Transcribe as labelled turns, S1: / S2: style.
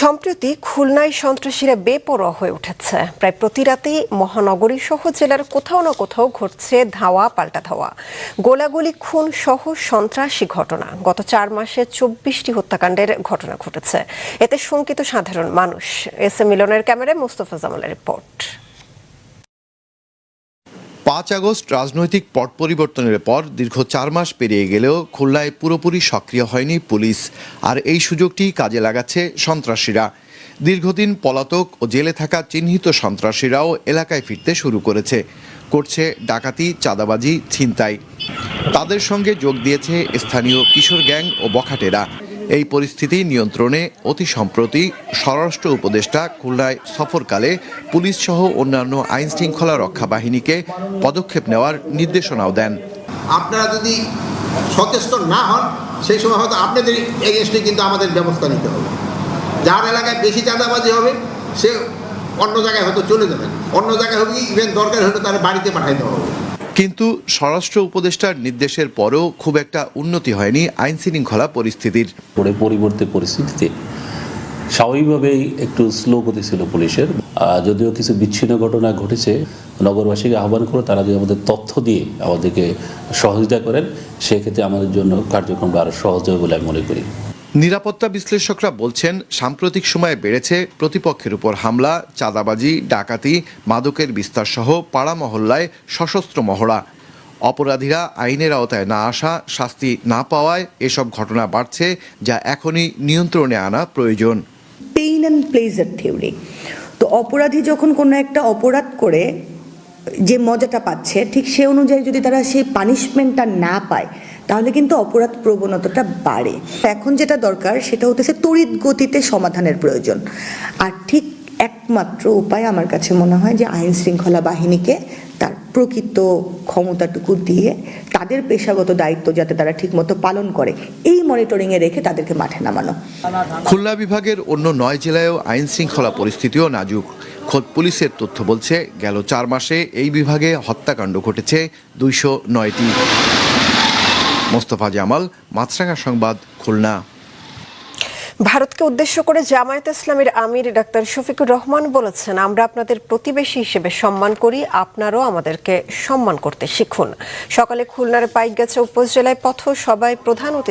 S1: সম্প্রতি খুলনায় সন্ত্রাসীরা বেপরোয়া হয়ে উঠেছে। প্রায় প্রতি রাতেই মহানগরী সহ জেলার কোথাও না কোথাও ঘটছে ধাওয়া, পাল্টা ধাওয়া। গোলাগুলি, খুন সহ সন্ত্রাসী ঘটনা। গত চার মাসে চব্বিশটি হত্যাকাণ্ডের ঘটনা ঘটেছে। এতে শঙ্কিত সাধারণ মানুষ। এস এ মিলনের ক্যামেরায় মোস্তফা জামালের রিপোর্ট।
S2: পাঁচ আগস্ট রাজনৈতিক পট পরিবর্তনের পর দীর্ঘ চার মাস পেরিয়ে গেলেও খুলনায় পুরোপুরি সক্রিয় হয়নি পুলিশ। আর এই সুযোগটি কাজে লাগাচ্ছে সন্ত্রাসীরা। দীর্ঘদিন পলাতক ও জেলে থাকা চিহ্নিত সন্ত্রাসীরাও এলাকায় ফিরতে শুরু করেছে। করছে ডাকাতি, চাঁদাবাজি, ছিনতাই। তাদের সঙ্গে যোগ দিয়েছে স্থানীয় কিশোর গ্যাং ও বখাটেরা। এই পরিস্থিতি নিয়ন্ত্রণে অতি সম্প্রতি স্বরাষ্ট্র উপদেষ্টা খুলনায় সফরকালে পুলিশ সহ অন্যান্য আইন শৃঙ্খলা রক্ষা বাহিনীকে পদক্ষেপ নেওয়ার নির্দেশনাও দেন।
S3: আপনারা যদি সচেষ্ট না হন, সেই সময় হয়তো আপনাদের এগেনস্টে কিন্তু আমাদের ব্যবস্থা নিতে হবে। যার এলাকায় বেশি চাঁদাবাজি হবে, সে অন্য জায়গায় হয়তো চলে যাবেন অন্য জায়গায় হবে ইভেন দরকার হলে তার বাড়িতে পাঠাইতে হবে।
S2: কিন্তু স্বরাষ্ট্র উপদেষ্টার নির্দেশের পরেও খুব একটা উন্নতি হয়নি আইন শৃঙ্খলা পরিস্থিতির।
S4: পরে পরিবর্তে পরিস্থিতিতে স্বাভাবিকভাবেই একটু স্লো গতি ছিল পুলিশের। যদিও কিছু বিচ্ছিন্ন ঘটনা ঘটেছে, নগরবাসীকে আহ্বান করে তারা যদি আমাদের তথ্য দিয়ে আমাদেরকে সহযোগিতা করেন, সেক্ষেত্রে আমাদের জন্য কার্যক্রমটা আরও সহজ হবে বলে আমি মনে করি।
S2: নিরাপত্তা বিশ্লেষকরা বলছেন, সাম্প্রতিক সময়ে বেড়েছে প্রতিপক্ষের উপর হামলা, চাঁদাবাজি, ডাকাতি, মাদকের বিস্তার সহ পাড়া মহল্লায় সশস্ত্র মহড়া। অপরাধীরা আইনের আওতায় না আসা, শাস্তি না পাওয়ায় এসব ঘটনা বাড়ছে যা এখনই নিয়ন্ত্রণে আনা প্রয়োজন।
S5: পেইন অ্যান্ড প্লেজার থিওরি তো অপরাধী যখন কোনো একটা অপরাধ করে, যে মজাটা পাচ্ছে, ঠিক সে অনুযায়ী যদি তারা সেই পানিশমেন্টটা না পায় তাহলে কিন্তু অপরাধ প্রবণতাটা বাড়ে। এখন যেটা দরকার, সেটা হতেছে তড়িৎ গতিতে সমাধানের প্রয়োজন। আর ঠিক একমাত্র উপায় আমার কাছে মনে হয় যে আইন শৃঙ্খলা বাহিনীকে তার প্রকৃত ক্ষমতাটুকু দিয়ে তাদের পেশাগত দায়িত্ব যাতে তারা ঠিকমতো পালন করে, এই মনিটরিংয়ে রেখে তাদেরকে মাঠে নামানো।
S2: খুলনা বিভাগের অন্য নয় জেলায়ও আইন শৃঙ্খলা পরিস্থিতিও নাজুক। খোদ পুলিশের তথ্য বলছে, গেল চার মাসে এই বিভাগে হত্যাকাণ্ড ঘটেছে দুইশো নয়টি। মোস্তফা জামাল, মাছরাঙা সংবাদ, খুলনা।
S1: ভারতকে উদ্দেশ্য করে জামায়াত ইসলামের আমির ডাক্তার শফিকুর রহমান বলেছেন, আমরা আপনাদের প্রতিবেশী হিসেবে সম্মান করি, আপনারও আমাদেরকে সম্মান করতে শিখুন। সকালে খুলনার পাইকগাছা উপজেলায় পথ সবাই প্রধান